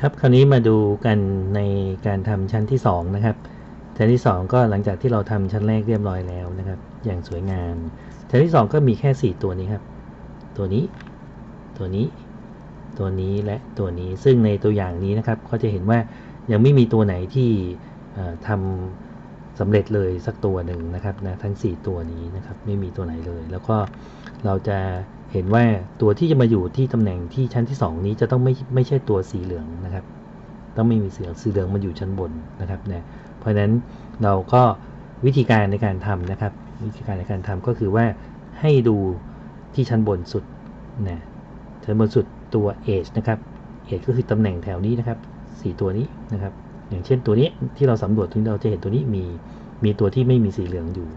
ครับคราวนี้มาดูกันในการทำชั้นที่สองนะครับชั้นที่สองก็หลังจากที่เราทำชั้นแรกเรียบร้อยแล้วนะครับ อย่างสวยงามชั้นที่สองก็มีแค่สี่ตัวนี้ครับ ตัวนี้ ตัวนี้ ตัวนี้และตัวนี้ซึ่งในตัวอย่างนี้นะครับก็จะเห็นว่ายังไม่มีตัวไหนที่เอ่อทำสำเร็จเลยสักตัวหนึ่งนะครับนะทั้ง 4 ตัวนี้นะครับไม่มีตัวไหนเลย แล้วก็เราจะ เห็นว่าตัวที่จะมาอยู่ที่ตำแหน่งที่ชั้นที่ 2 นี้จะต้องไม่ไม่ใช่ตัวสีเหลืองนะครับ ต้องไม่มีสีเหลืองสีเหลืองมันอยู่ชั้นบนนะครับนะเพราะฉะนั้นเราก็วิธีการในการทำนะครับ วิธีการในการทำก็คือว่าให้ดูที่ชั้นบนสุดนะชั้นบนสุดตัว age นะครับ age ก็คือตำแหน่งแถวนี้นะครับสี่ตัวนี้นะครับ อย่างเช่นตัวนี้ที่เราสำรวจตรงนี้เราจะเห็นตัวนี้มีมีตัวที่ไม่มีสีเหลืองอยู่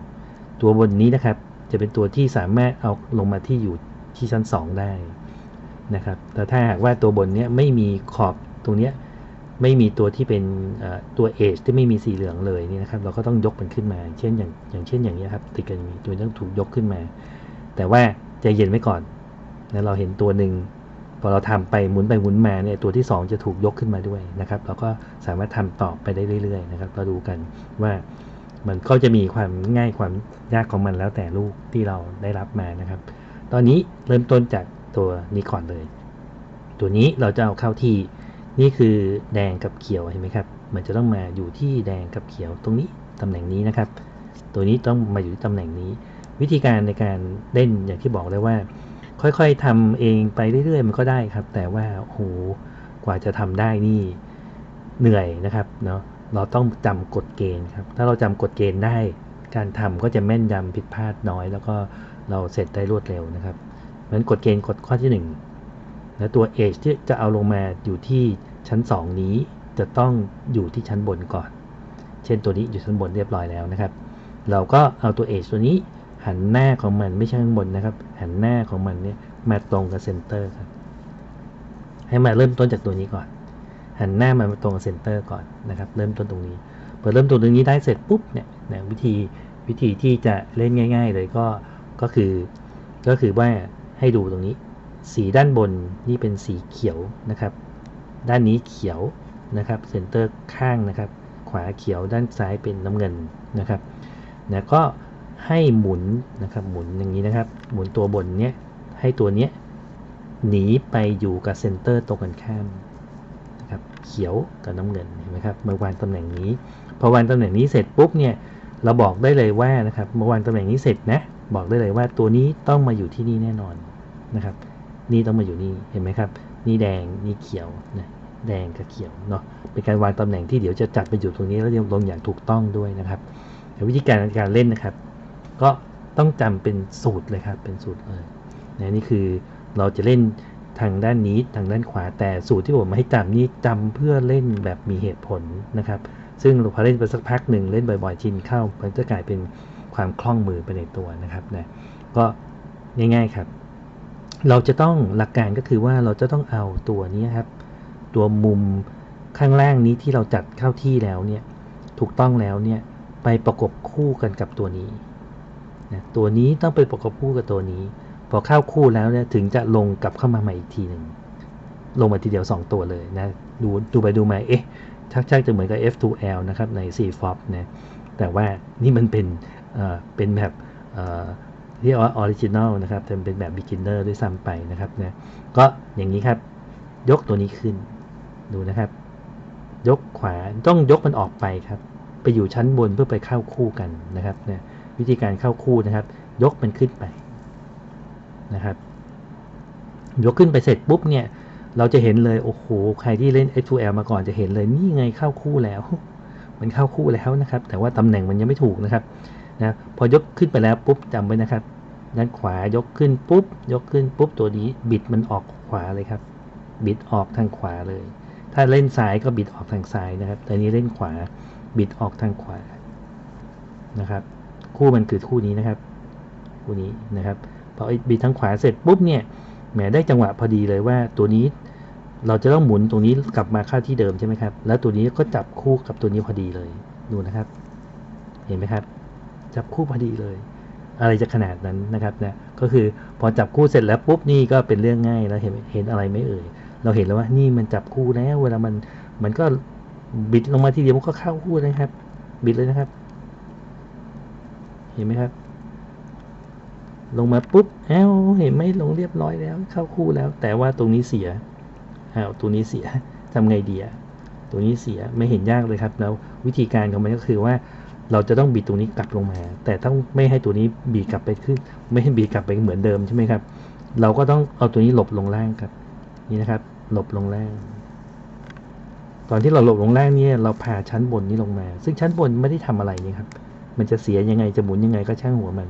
ตัวบนนี้นะครับ จะเป็นตัวที่สามารถเอาลงมาที่อยู่ ที่ชั้น 2 ได้นะครับ แต่ถ้าหากว่าตัวบนเนี้ยไม่มีขอบตรงเนี้ยไม่มีตัวที่เป็นตัว age ที่ไม่มีสีเหลืองเลยนี่นะครับ เราก็ต้องยกมันขึ้นมา เช่นอย่างอย่างเช่นอย่างนี้ครับติดกันอย่างนี้ตัวนี้ต้องถูกยกขึ้นมา แต่ว่าใจเย็นไว้ก่อนแล้วเราเห็นตัวหนึ่งพอเราทำไปหมุนไปหมุนมาเนี่ยตัวที่ 2 จะถูกยกขึ้นมาด้วยนะครับ เราก็สามารถทำต่อไปได้เรื่อยๆนะครับเราดูกันว่ามันก็จะมีความง่ายความยากของมันแล้วแต่ลูกที่เราได้รับมานะครับ ตอนนี้เริ่มต้นจากตัวนี้ก่อนเลย ตัวนี้เราจะเอาเข้าที่นี่คือแดงกับเขียวเห็นไหมครับ มันจะต้องมาอยู่ที่แดงกับเขียวตรงนี้ตำแหน่งนี้นะครับ ตัวนี้ต้องมาอยู่ที่ตำแหน่งนี้ วิธีการในการเล่นอย่างที่บอกเลยว่า ค่อยๆทำเองไปเรื่อยๆ มันก็ได้ครับ แต่ว่าโอ้โหกว่าจะทำได้นี่เหนื่อยนะครับเนาะเราต้องจำกฎเกณฑ์ครับ ถ้าเราจำกฎเกณฑ์ได้ การทำก็จะแม่นยำผิดพลาดน้อย แล้วก็ เราเสร็จได้รวดเร็วนะครับเพราะนั้นกฎเกณฑ์กฎข้อที่ 1 และตัว age ที่จะเอาลงมาอยู่ที่ชั้น 2 นี้จะต้องอยู่ที่ชั้นบนก่อน เช่นตัวนี้อยู่ชั้นบนเรียบร้อยแล้วนะครับ เราก็เอาตัว age ตัวนี้หันหน้าของมันไม่ใช่ข้างบนนะครับ หันหน้าของมันเนี่ยมาตรงกับเซนเตอร์ครับให้มาเริ่มต้นจากตัวนี้ก่อน หันหน้ามาตรงกับเซนเตอร์ก่อนนะครับ เริ่มต้นตรงนี้พอเริ่มต้นตรงนี้ได้เสร็จปุ๊บเนี่ยนะวิธีวิธีที่จะเล่นง่าย ๆ เลยก็ ก็คือก็คือว่าให้ดูตรงนี้ สีด้านบนนี่เป็นสีเขียวนะครับ ด้านนี้เขียวนะครับเซนเตอร์ข้างนะครับ ขวาเขียวด้านซ้ายเป็นน้ำเงินนะครับนะก็ให้หมุนนะครับหมุนอย่างนี้นะครับ หมุนตัวบนเนี้ยให้ตัวเนี้ยหนีไปอยู่กับเซนเตอร์ตรงกันข้ามนะครับเขียวกับน้ำเงินเห็นไหมครับเมาวางตำแหน่งนี้พอวางตำแหน่งนี้เสร็จปุ๊บเนี่ยเราบอกได้เลยว่านะครับเมื่อวางตำแหน่งนี้เสร็จนะ บอกได้เลยว่าตัวนี้ต้องมาอยู่ที่นี่แน่นอนนะครับ นี่ต้องมาอยู่นี่เห็นไหมครับ นี่แดงนี่เขียวนะแดงกับเขียวเนาะเป็นการวางตำแหน่งที่เดี๋ยวจะจัดไปอยู่ตรงนี้แล้วลงอย่างถูกต้องด้วยนะครับแต่วิธีการในการเล่นนะครับ ก็ต้องจำเป็นสูตรเลยครับเป็นสูตรเลยนะนี่คือเราจะเล่นทางด้านนี้ทางด้านขวาแต่สูตรที่ผมมาให้จำนี่จำเพื่อเล่นแบบมีเหตุผลนะครับ ซึ่งพอเล่นไปสักพักหนึ่งเล่นบ่อยๆชินเข้า มันจะกลายเป็น ความคล่องมือไปในตัวนะครับนะก็ง่ายๆครับ เราจะต้องหลักการก็คือว่าเราจะต้องเอาตัวนี้ครับ ตัวมุมข้างล่างนี้ที่เราจัดเข้าที่แล้วเนี่ยถูกต้องแล้วเนี่ยไปประกบคู่กันกับตัวนี้นะตัวนี้ต้องไปประกบคู่กับตัวนี้ พอเข้าคู่แล้วเนี่ยถึงจะลงกลับเข้ามาใหม่อีกทีหนึ่งลงมาทีเดียว 2 ตัวเลยนะดูดูไปดูมาเอ๊ะชักชักจะเหมือนกับ F2L นะครับใน C FOP นะแต่ว่านี่มันเป็น เป็นแบบเรียกว่าออริจิน l นะครับแต่เป็นแบบ beginner ด้วยซ้ำไปนะครับนะก็อย่างนี้ครับ ยกตัวนี้ขึ้นดูนะครับ ยกขวาต้องยกมันออกไปครับ ไปอยู่ชั้นบนเพื่อไปเข้าคู่กันนะครับนะวิธีการเข้าคู่นะครับ ยกมันขึ้นไปนะครับ ยกขึ้นไปเสร็จปุ๊บเนี่ย เราจะเห็นเลย โอ้โห ใครที่เล่น F2L มาก่อนจะเห็นเลยนี่ไงเข้าคู่แล้ว มันเข้าคู่แล้วนะครับ แต่ว่าตำแหน่งมันยังไม่ถูกนะครับ นะพอยกขึ้นไปแล้วปุ๊บจำไว้นะครับ ด้านขวายกขึ้นปุ๊บ ยกขึ้นปุ๊บตัวนี้บิดมันออกขวาเลยครับ บิดออกทางขวาเลย ถ้าเล่นซ้ายก็บิดออกทางซ้ายนะครับ แต่นี้เล่นขวาบิดออกทางขวานะครับ คู่มันคือคู่นี้นะครับ คู่นี้นะครับพอบิดทางขวาเสร็จปุ๊บเนี่ยแหมได้จังหวะพอดีเลยว่าตัวนี้เราจะต้องหมุนตรงนี้กลับมาเข้าที่เดิมใช่ไหมครับ แล้วตัวนี้ก็จับคู่กับตัวนี้พอดีเลย ดูนะครับ เห็นไหมครับ จับคู่พอดีเลย อะไรจะขนาดนั้นนะครับนะก็คือพอจับคู่เสร็จแล้วปุ๊บนี่ก็เป็นเรื่องง่ายแล้วเห็นเห็นอะไรไหมเอ่ยเราเห็นแล้วว่านี่มันจับคู่แล้ว เวลามันมันก็บิดลงมาทีเดียวมันก็เข้าคู่นะครับ บิดเลยนะครับ เห็นไหมครับ ลงมาปุ๊บเอ้าเห็นไหมลงเรียบร้อยแล้ว เข้าคู่แล้ว แต่ว่าตรงนี้เสียอ้าวตัวนี้เสียทำไงดีอะตัวนี้เสียไม่เห็นยากเลยครับ แล้ววิธีการของมันก็คือว่า เราจะต้องบิดตรงนี้กลับลงมา แต่ต้องไม่ให้ตัวนี้บีกลับไปขึ้น ไม่ให้บีกลับไปเหมือนเดิมใช่ไหมครับ เราก็ต้องเอาตัวนี้หลบลงล่างครับ นี่นะครับ หลบลงล่าง ตอนที่เราหลบลงล่างเนี่ยเราพาชั้นบนนี้ลงมา ซึ่งชั้นบนไม่ได้ทำอะไรนี่ครับ มันจะเสียยังไงจะหมุนยังไงก็ช่างหัวมัน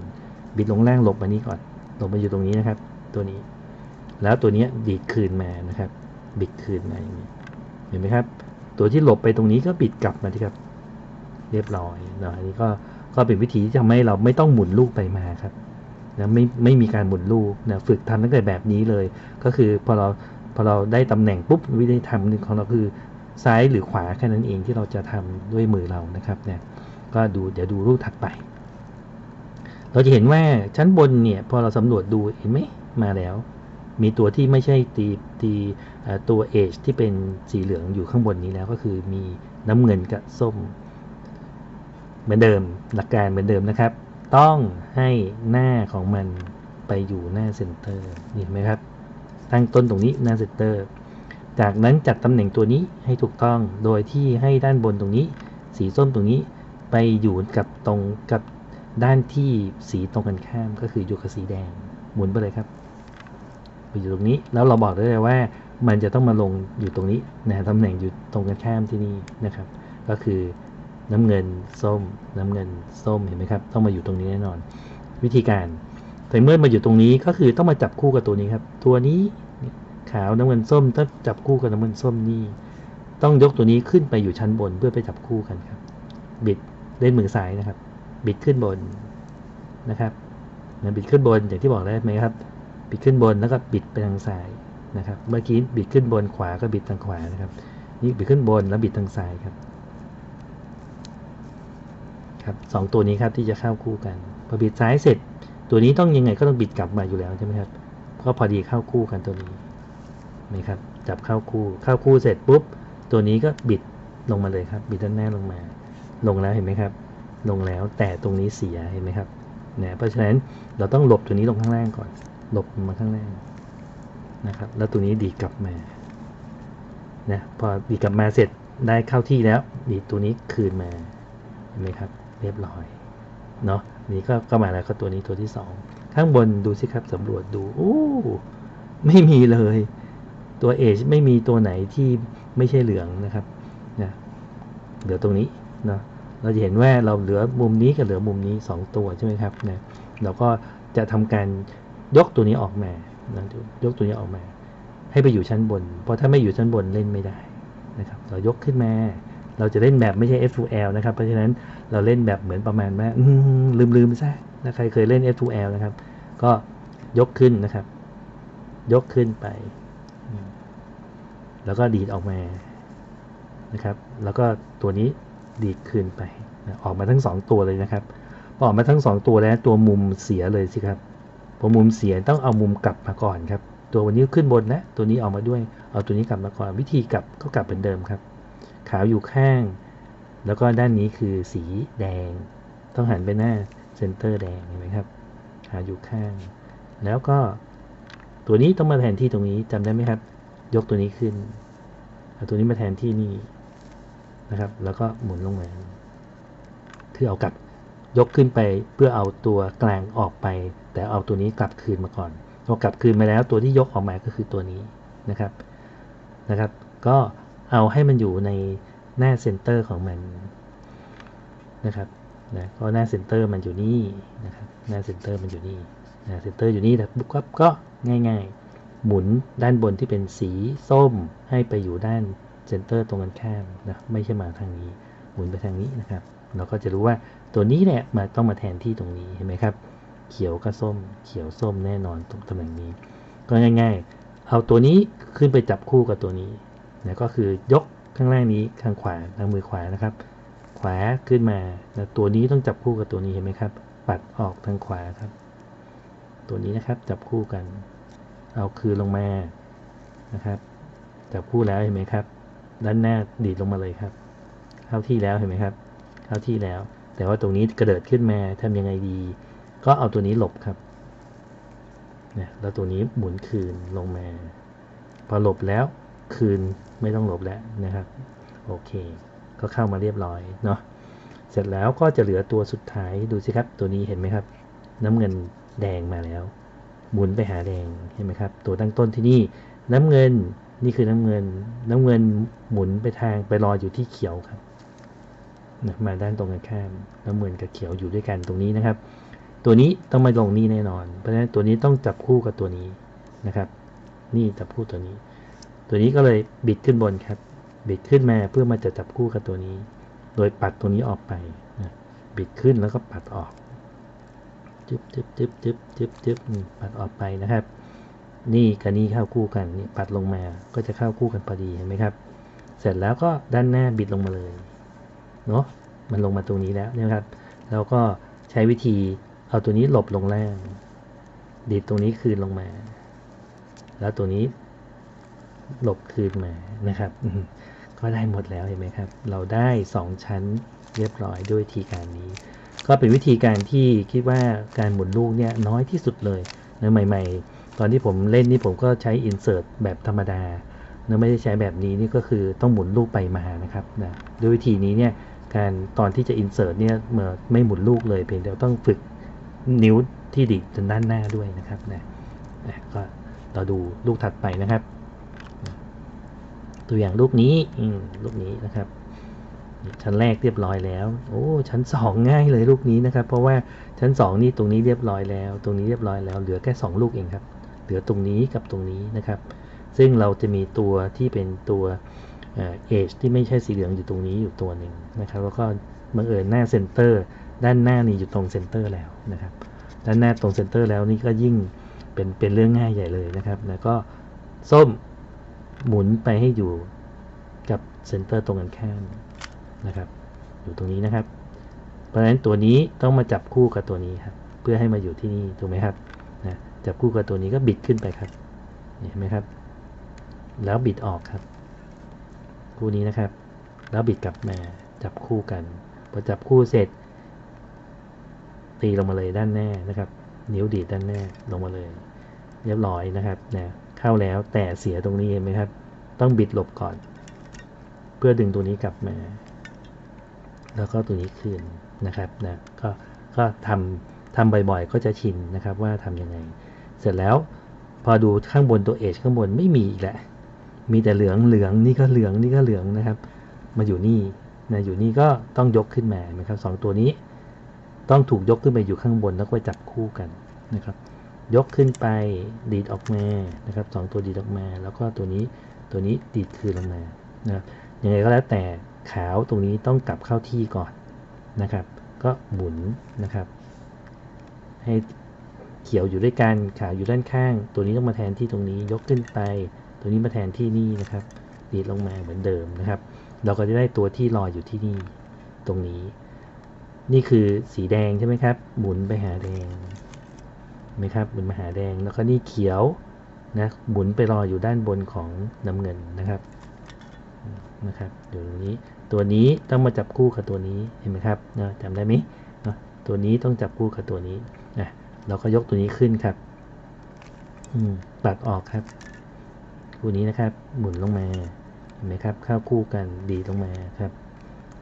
บิดลงล่างหลบมานี้ก่อน หลบมาอยู่ตรงนี้นะครับ ตัวนี้ แล้วตัวนี้ยดีดคืนมานะครับ บิดคืนมาอย่างนี้ เห็นไหมครับ ตัวที่หลบไปตรงนี้ก็บิดกลับมาที่ครับ เรียบร้อยเนาะอันนี้ก็ก็เป็นวิธีที่ทำให้เราไม่ต้องหมุนลูกไปมาครับนะไม่ไม่มีการหมุนลูกนะฝึกทำตั้งแต่แบบนี้เลย ก็คือพอเราพอเราได้ตำแหน่งปุ๊บวิธีทำของเราคือซ้ายหรือขวาแค่นั้นเองที่เราจะทำด้วยมือเรานะครับเนี่ยก็ดูเดี๋ยวดูรูปถัดไป เราจะเห็นว่าชั้นบนเนี่ยพอเราสำรวจดูเห็นไหมมาแล้ว มีตัวที่ไม่ใช่ตีตีตัวเอชที่เป็นสีเหลืองอยู่ข้างบนนี้แล้วก็คือมีน้ำเงินกับส้ม เหมือนเดิมหลักการเหมือนเดิมนะครับ ต้องให้หน้าของมันไปอยู่หน้าเซนเตอร์เห็นไหมครับตั้งต้นตรงนี้หน้าเซนเตอร์จากนั้นจัดตำแหน่งตัวนี้ให้ถูกต้องโดยที่ให้ด้านบนตรงนี้ สีส้มตรงนี้ไปอยู่กับตรงกับด้านที่สีตรงกันข้ามก็คืออยู่กับสีแดงหมุนไปเลยครับไปอยู่ตรงนี้แล้วเราบอกได้เลยว่ามันจะต้องมาลงอยู่ตรงนี้นะตำแหน่งอยู่ตรงกันข้ามที่นี่นะครับ ก็คือ น้ำเงินส้ม น้ำเงินส้มเห็นไหมครับ ต้องมาอยู่ตรงนี้แน่นอน วิธีการแต่เมื่อมาอยู่ตรงนี้ก็คือต้องมาจับคู่กับตัวนี้ครับ ตัวนี้ขาวน้ำเงินส้มถ้าจับคู่กับน้ำเงินส้มนี่ ต้องยกตัวนี้ขึ้นไปอยู่ชั้นบนเพื่อไปจับคู่กันครับ บิดเล่นมือซ้ายนะครับ บิดขึ้นบนนะครับนะบิดขึ้นบนอย่างที่บอกได้ไหมครับ บิดขึ้นบนแล้วก็บิดไปทางซ้ายนะครับ เมื่อกี้บิดขึ้นบนขวาก็บิดทางขวานะครับ นี่บิดขึ้นบนแล้วบิดทางซ้ายครับ ครับสองตัวนี้ครับที่จะเข้าคู่กันพอบิดซ้ายเสร็จ ตัวนี้ต้องยังไงก็ต้องบิดกลับมาอยู่แล้วใช่ไหมครับก็พอดีเข้าคู่กันตัวนี้นะครับจับเข้าคู่เข้าคู่เสร็จปุ๊บ ตัวนี้ก็บิดลงมาเลยครับ บิดด้านหน้าลงมา ลงแล้วเห็นไหมครับ ลงแล้วแต่ตรงนี้เสียเห็นไหมครับนะเพราะฉะนั้นเราต้องหลบตัวนี้ลงข้างล่างก่อนหลบมาข้างล่างนะครับ แล้วตัวนี้ดีกลับมานะพอดีกลับมาเสร็จได้เข้าที่แล้วดีตัวนี้คืนมาเห็นไหมครับ เรียบร้อยเนาะนี่ก็ก็มาแล้วก็ตัวนี้ตัวที่สองข้างบนดูสิครับสำรวจดูโอ้ไม่มีเลย ตัวเอชไม่มีตัวไหนที่ไม่ใช่เหลืองนะครับนะเหลือตรงนี้เนาะเราจะเห็นว่าเราเหลือมุมนี้กับเหลือมุมนี้สองตัวใช่ไหมครับนะเราก็จะทำการยกตัวนี้ออกมานะยกตัวนี้ออกมา ให้ไปอยู่ชั้นบน เพราะถ้าไม่อยู่ชั้นบนเล่นไม่ได้นะครับ เรายกขึ้นมา เราจะเล่นแบบไม่ใช่ F2L นะครับ เพราะฉะนั้นเราเล่นแบบเหมือนประมาณว่าลืมลืมซะนะใครเคยเล่น F2L นะครับ ก็ยกขึ้นนะครับ ยกขึ้นไป แล้วก็ดีดออกมานะครับ แล้วก็ตัวนี้ดีดคืนไปออกมาทั้งสองตัวเลยนะครับพอออกมาทั้งสองตัวแล้วตัวมุมเสียเลยสิครับพอมุมเสียต้องเอามุมกลับมาก่อนครับ ตัววันนี้ขึ้นบนนะ ตัวนี้ออกมาด้วย เอาตัวนี้กลับมาก่อน วิธีกลับก็กลับเป็นเดิมครับ ขาวอยู่ข้าง แล้วก็ด้านนี้คือสีแดง ต้องหันไปหน้าเซนเตอร์แดงเห็นไหมครับขาวอยู่ข้าง แล้วก็ตัวนี้ต้องมาแทนที่ตรงนี้จำได้ไหมครับ ยกตัวนี้ขึ้นเอาตัวนี้มาแทนที่นี่นะครับ แล้วก็หมุนลงมาคือเอากลับยกขึ้นไปเพื่อเอาตัวกลางออกไป แต่เอาตัวนี้กลับคืนมาก่อนพอกลับคืนมาแล้วตัวที่ยกออกมาก็คือตัวนี้นะครับนะครับ ก็ เอาให้มันอยู่ในหน้าเซนเตอร์ของมันนะครับนะก็หน้าเซนเตอร์มันอยู่นี่นะครับหน้าเซนเตอร์มันอยู่นี่หน้าเซนเตอร์อยู่นี่แต่ปุ๊บก็ก็ง่าย ๆ หมุนด้านบนที่เป็นสีส้มให้ไปอยู่ด้านเซนเตอร์ตรงกันข้ามนะไม่ใช่มาทางนี้หมุนไปทางนี้นะครับ เราก็จะรู้ว่าตัวนี้เนี่ยมาต้องมาแทนที่ตรงนี้เห็นไหมครับ เขียวกับส้ม เขียวส้มแน่นอนตรงตำแหน่งนี้ ก็ง่าย ๆ เอาตัวนี้ขึ้นไปจับคู่กับตัวนี้ นะก็คือยกข้างล่างนี้ข้างขวาทางมือขวานะครับ ขวาขึ้นมาแล้วตัวนี้ต้องจับคู่กับตัวนี้เห็นไหมครับ ปัดออกทางขวาครับ ตัวนี้นะครับจับคู่กัน เอาคืนลงมานะครับ จับคู่แล้วเห็นไหมครับ ด้านหน้าดีดลงมาเลยครับ เข้าที่แล้วเห็นไหมครับ เข้าที่แล้ว แต่ว่าตรงนี้กระเดิดขึ้นมาทำยังไงดี ก็เอาตัวนี้หลบครับเนี่ยแล้วตัวนี้หมุนคืนลงมา พอหลบแล้ว คืนไม่ต้องหลบแล้วนะครับ โอเค ก็เข้ามาเรียบร้อยเนาะเสร็จแล้วก็จะเหลือตัวสุดท้ายดูสิครับ ตัวนี้เห็นไหมครับ น้ำเงินแดงมาแล้ว หมุนไปหาแดงเห็นไหมครับ ตัวตั้งต้นที่นี่น้ำเงินนี่คือน้ำเงิน น้ำเงินหมุนไปทางไปรออยู่ที่เขียวครับนะมาด้านตรงกันข้ามน้ำเงินกับเขียวอยู่ด้วยกันตรงนี้นะครับ ตัวนี้ต้องมาลงนี่แน่นอน เพราะฉะนั้นตัวนี้ต้องจับคู่กับตัวนี้นะครับ นี่จับคู่ตัวนี้ ตัวนี้ก็เลยบิดขึ้นบนครับ บิดขึ้นมาเพื่อมาจะจับคู่กับตัวนี้ โดยปัดตัวนี้ออกไปนะบิดขึ้นแล้วก็ปัดออกจึ๊บจึ๊บจึ๊บจึ๊บจึ๊บจึ๊บปัดออกไปนะครับ นี่กับนี่เข้าคู่กันนี่ปัดลงมาก็จะเข้าคู่กันพอดีเห็นไหมครับ เสร็จแล้วก็ด้านหน้าบิดลงมาเลยเนาะมันลงมาตรงนี้แล้วนะครับ แล้วก็ใช้วิธีเอาตัวนี้หลบลงล่าง ดีดตรงนี้คืนลงมา แล้วตัวนี้ หลบคืนมานะครับก็ได้หมดแล้วเห็นไหมครับ เราได้ 2 ชั้นเรียบร้อยด้วยวิธีการนี้ ก็เป็นวิธีการที่คิดว่าการหมุนลูกเนี่ยน้อยที่สุดเลยนะใหม่ ๆ ตอนที่ผมเล่นนี่ผมก็ใช้ insert แบบธรรมดานะไม่ได้ใช้แบบนี้นี่ก็คือต้องหมุนลูกไปมานะครับนะด้วยวิธีนี้เนี่ยการตอนที่จะ insert เนี่ยเมื่อไม่หมุนลูกเลยเพียงแต่ต้องฝึกนิ้วที่ดีดจนด้านหน้าด้วยนะครับนะนะก็เราดูลูกถัดไปนะครับ ตัวอย่างลูกนี้ลูกนี้นะครับ ชั้นแรกเรียบร้อยแล้ว โอ้ชั้นสองง่ายเลยลูกนี้นะครับ เพราะว่าชั้นสองนี่ตรงนี้เรียบร้อยแล้ว ตรงนี้เรียบร้อยแล้วเหลือแค่สองลูกเองครับ เหลือตรงนี้กับตรงนี้นะครับ ซึ่งเราจะมีตัวที่เป็นตัวเอชที่ไม่ใช่สีเหลืองอยู่ตรงนี้อยู่ตัวหนึ่งนะครับ แล้วก็บังเอิญหน้าเซนเตอร์ด้านหน้านี่อยู่ตรงเซนเตอร์แล้วนะครับ ด้านหน้าตรงเซนเตอร์แล้วนี่ก็ยิ่งเป็นเป็นเรื่องง่ายใหญ่เลยนะครับ แล้วก็ส้ม หมุนไปให้อยู่กับเซนเตอร์ตรงกันข้ามนะครับ อยู่ตรงนี้นะครับ เพราะฉะนั้นตัวนี้ต้องมาจับคู่กับตัวนี้ครับ เพื่อให้มาอยู่ที่นี่ถูกไหมครับนะจับคู่กับตัวนี้ก็บิดขึ้นไปครับเห็นไหมครับ แล้วบิดออกครับ คู่นี้นะครับ แล้วบิดกลับมาจับคู่กันพอจับคู่เสร็จ ตีลงมาเลยด้านหน้านะครับ นิ้วดีดด้านหน้าลงมาเลย เรียบร้อยนะครับนะ เข้าแล้วแต่เสียตรงนี้เห็นไหมครับ ต้องบิดหลบก่อน เพื่อดึงตัวนี้กลับมา แล้วก็ตัวนี้คืนนะครับนะก็ก็ทำทำบ่อยๆ ก็จะชินนะครับว่าทำยังไง เสร็จแล้วพอดูข้างบนตัวเอชข้างบนไม่มีอีกแล้วมีแต่เหลืองเหลืองนี่ก็เหลืองนี่ก็เหลืองนะครับ มาอยู่นี่นะอยู่นี่ก็ต้องยกขึ้นมานะครับสองตัวนี้ ต้องถูกยกขึ้นไปอยู่ข้างบนแล้วก็จับคู่กันนะครับ ยกขึ้นไปดีดออกมานะครับสองตัวดีดออกมา แล้วก็ตัวนี้ตัวนี้ดีดคืนลงมานะครับยังไงก็แล้วแต่ขาวตรงนี้ต้องกลับเข้าที่ก่อนนะครับ ก็หมุนนะครับ ให้เขียวอยู่ด้วยกันขาวอยู่ด้านข้าง ตัวนี้ต้องมาแทนที่ตรงนี้ยกขึ้นไป ตัวนี้มาแทนที่นี่นะครับ ดีดลงมาเหมือนเดิมนะครับ เราก็จะได้ตัวที่ลอยอยู่ที่นี่ตรงนี้ นี่คือสีแดงใช่ไหมครับ หมุนไปหาแดง นไหมครับหมุนมหาแดงแล้วก็นี่เขียวนะหมุนไปรออยู่ด้านบนของน้ำเงินนะครับนะครับอยู่ตรงนี้ตัวนี้ต้องมาจับคู่กับตัวนี้เห็นไหมครับนะจำได้ไหมนะตัวนี้ต้องจับคู่กับตัวนี้นะเราก็ยกตัวนี้ขึ้นครับอืมปัดออกครับ คู่นี้นะครับหมุนลงมาเห็นไหมครับเข้าคู่กันดีลงมาครับ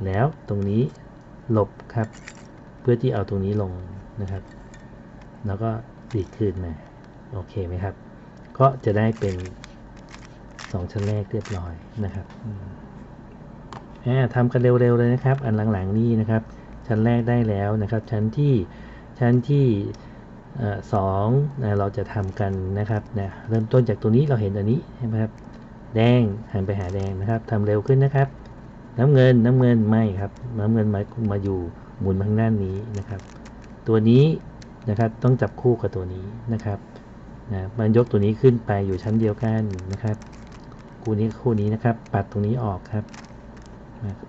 แล้วตรงนี้หลบครับ เพื่อที่เอาตรงนี้ลงนะครับ แล้วก็ ดีดคืนมา โอเคไหมครับ ก็จะได้เป็นสองชั้นแรกเรียบร้อยนะครับอืมอ่าทำกันเร็วๆเลยนะครับ อันหลังๆนี่นะครับ ชั้นแรกได้แล้วนะครับ ชั้นที่ชั้นที่สองนะเราจะทำกันนะครับนะเริ่มต้นจากตัวนี้เราเห็นอันนี้ใช่ไหมครับ แดงหันไปหาแดงนะครับทำเร็วขึ้นนะครับ น้ำเงินน้ำเงินไม่ครับ น้ำเงินมามาอยู่หมุนทางด้านนี้นะครับ ตัวนี้ นะครับ ต้องจับคู่กับตัวนี้นะครับนะมันยกตัวนี้ขึ้นไปอยู่ชั้นเดียวกันนะครับ คู่นี้คู่นี้นะครับ ปัดตรงนี้ออกครับ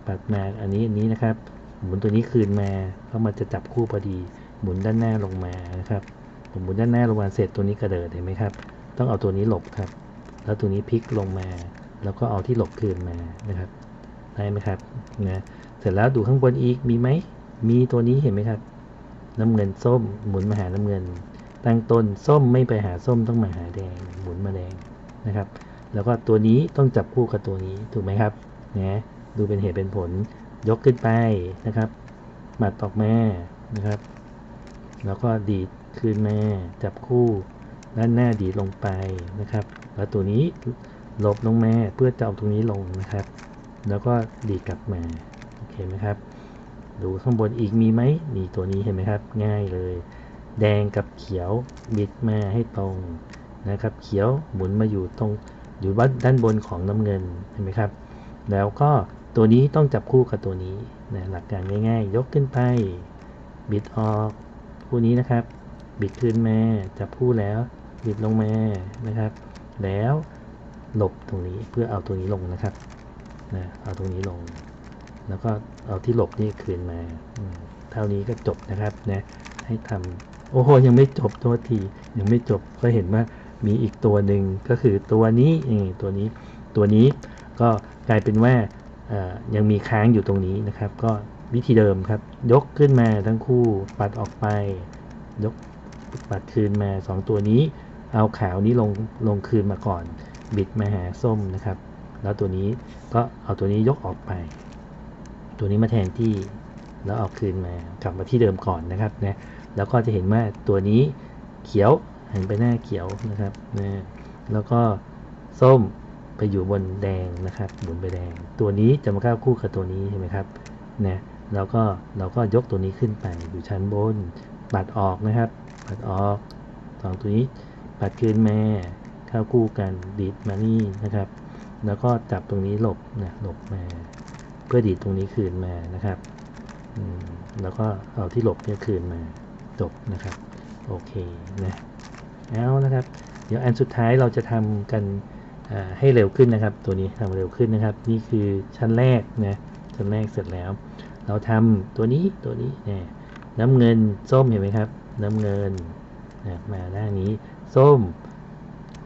ปัดมาอันนี้อันนี้นะครับ หมุนตัวนี้คืนมาเพราะมันจะจับคู่พอดี หมุนด้านหน้าลงมานะครับผมหมุนด้านหน้าลงมาเสร็จตัวนี้กระเดิดเห็นไหมครับ ต้องเอาตัวนี้หลบครับ แล้วตัวนี้พลิกลงมา แล้วก็เอาที่หลบคืนมานะครับได้ไหมครับนะเสร็จแล้วดูข้างบนอีกมีไหมมีตัวนี้เห็นไหมครับ น้ำเงินส้ม หมุนมาหาน้ำเงิน ตั้งต้นส้มไม่ไปหาส้มต้องมาหาแดง หมุนมาแดงนะครับ แล้วก็ตัวนี้ต้องจับคู่กับตัวนี้ถูกไหมครับนะดูเป็นเหตุเป็นผลยกขึ้นไปนะครับหมัดออกมานะครับ แล้วก็ดีดคืนมาจับคู่ด้านหน้าดีดลงไปนะครับ แล้วตัวนี้ลบลงมาเพื่อจะเอาตรงนี้ลงนะครับ แล้วก็ดีดกลับมาโอเคไหมครับ ดูข้างบนอีกมีไหมมีตัวนี้เห็นไหมครับ ง่ายเลย แดงกับเขียวบิดมาให้ตรงนะครับ เขียวหมุนมาอยู่ตรงอยู่วัดด้านบนของน้ำเงินเห็นไหมครับ แล้วก็ตัวนี้ต้องจับคู่กับตัวนี้นะหลักการง่าย ๆ ยกขึ้นไปบิดออกคู่นี้นะครับ บิดขึ้นมาจับคู่แล้วบิดลงมานะครับ แล้วหลบตรงนี้เพื่อเอาตัวนี้ลงนะครับนะเอาตรงนี้ลง แล้วก็เอาที่หลบนี่คืนมาเท่านี้ก็จบนะครับนะให้ทำโอ้โหยังไม่จบโทษทียังไม่จบก็เห็นว่ามีอีกตัวหนึ่งก็คือตัวนี้ตัวนี้ตัวนี้ก็กลายเป็นว่ายังมีค้างอยู่ตรงนี้นะครับ ก็วิธีเดิมครับ ยกขึ้นมาทั้งคู่ปัดออกไป ยกปัดคืนมาสองตัวนี้ เอาขาวนี้ลงลงคืนมาก่อน บิดมาหาส้มนะครับ แล้วตัวนี้ก็เอาตัวนี้ยกออกไป ตัวนี้มาแทนที่แล้วเอาคืนมากลับมาที่เดิมก่อนนะครับนะแล้วก็จะเห็นว่าตัวนี้เขียวหันไปหน้าเขียวนะครับนะแล้วก็ส้มไปอยู่บนแดงนะครับหมุนไปแดง ตัวนี้จะมาเข้าคู่กับตัวนี้ใช่ไหมครับนะแล้วก็เราก็ยกตัวนี้ขึ้นไปอยู่ชั้นบนปัดออกนะครับปัดออกสองตัวนี้ปัดคืนมาเข้าคู่กันดีดมานี่นะครับ แล้วก็จับตรงนี้หลบนะหลบมา เพื่อดีดตรงนี้คืนมานะครับแล้วก็เอาที่หลบเนี่ยคืนมาจบนะครับโอเคนะแล้วนะครับ เดี๋ยวอันสุดท้ายเราจะทำกันให้เร็วขึ้นนะครับ ตัวนี้ทำเร็วขึ้นนะครับ นี่คือชั้นแรกนะชั้นแรกเสร็จแล้ว เราทำตัวนี้ตัวนี้เนี่ยน้ำเงินส้มเห็นไหมครับ น้ำเงินนะมาด้านนี้ส้ม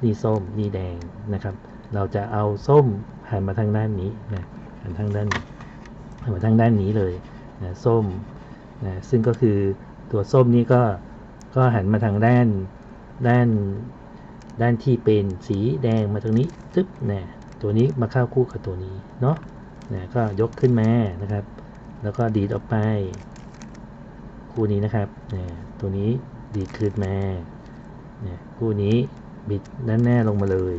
นี่ส้มนี่แดงนะครับ เราจะเอาส้มหันมาทางด้านนี้นะหันทางด้านหัน มาทางด้านนี้เลยนะส้มนะซึ่งก็คือตัวส้มนี้ก็ก็หันมาทางด้านด้านด้านที่เป็นสีแดงมาตรงนี้ตึ๊บนะตัวนี้มาเข้าคู่กับตัวนี้เนาะนะก็ยกขึ้นมานะครับ แล้วก็ดีดออกไป คู่นี้นะครับนะตัวนี้ดีดคืนมานะคู่นี้บิดด้านหน้าลงมาเลย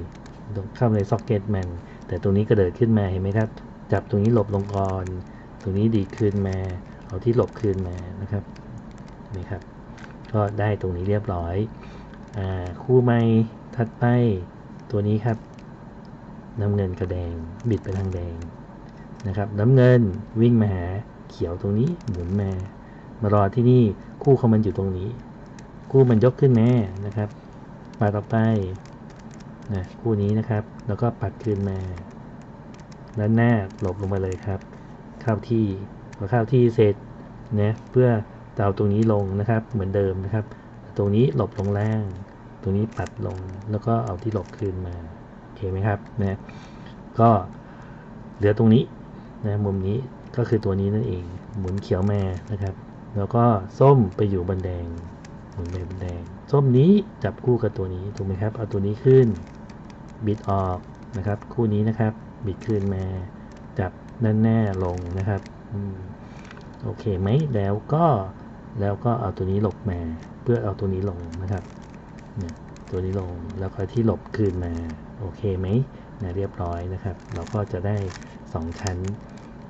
ลงเข้าในซ็อกเก็ตมันแต่ตรงนี้กระเดิดขึ้นมาเห็นไหมครับ จับตรงนี้หลบลงก่อน ตรงนี้ดีดคืนมา เอาที่หลบคืนมานะครับเห็นไหมครับ ก็ได้ตรงนี้เรียบร้อยอาคู่ไม้ถัดไปตัวนี้ครับ น้ำเงินกับแดง บิดไปทางแดงนะครับ น้ำเงินวิ่งมาหาเขียวตรงนี้หมุนมามารอที่นี่คู่ของมันอยู่ตรงนี้ คู่มันยกขึ้นแมานะครับปัดออกไปนะคู่นี้นะครับ แล้วก็ปัดคืนมาด้านหน้าหลบลงมาเลยครับ ข้าที่พอเข้าที่เสร็จนะเพื่อเอาตรงนี้ลงนะครับเหมือนเดิมนะครับ ตรงนี้หลบลงล่าง ตรงนี้ปัดลงแล้วก็เอาที่หลบคืนมาโอเคไหมครับนะก็เหลือตรงนี้นะมุมนี้ก็คือตัวนี้นั่นเอง หมุนเขียวมานะครับ แล้วก็ส้มไปอยู่บนแดงหมุนไปบนแดง ส้มนี้จับคู่กับตัวนี้ถูกไหมครับเอาตัวนี้ขึ้นบิดออกนะครับ คู่นี้นะครับ บิดขึ้นมาจับ ด้านหน้าลงนะครับโอเคไหมแล้วก็แล้วก็เอาตัวนี้หลบมา เพื่อเอาตัวนี้ลงนะครับเนี่ยตัวนี้ลงแล้วก็ที่หลบคืนมาโอเคไหมนะเรียบร้อยนะครับ เราก็จะได้สองชั้น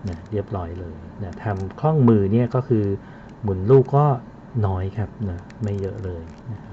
นะเรียบร้อยเลยนะทำคล่องมือเนี่ยก็คือหมุนลูกก็น้อยครับนะไม่เยอะเลยนะครับ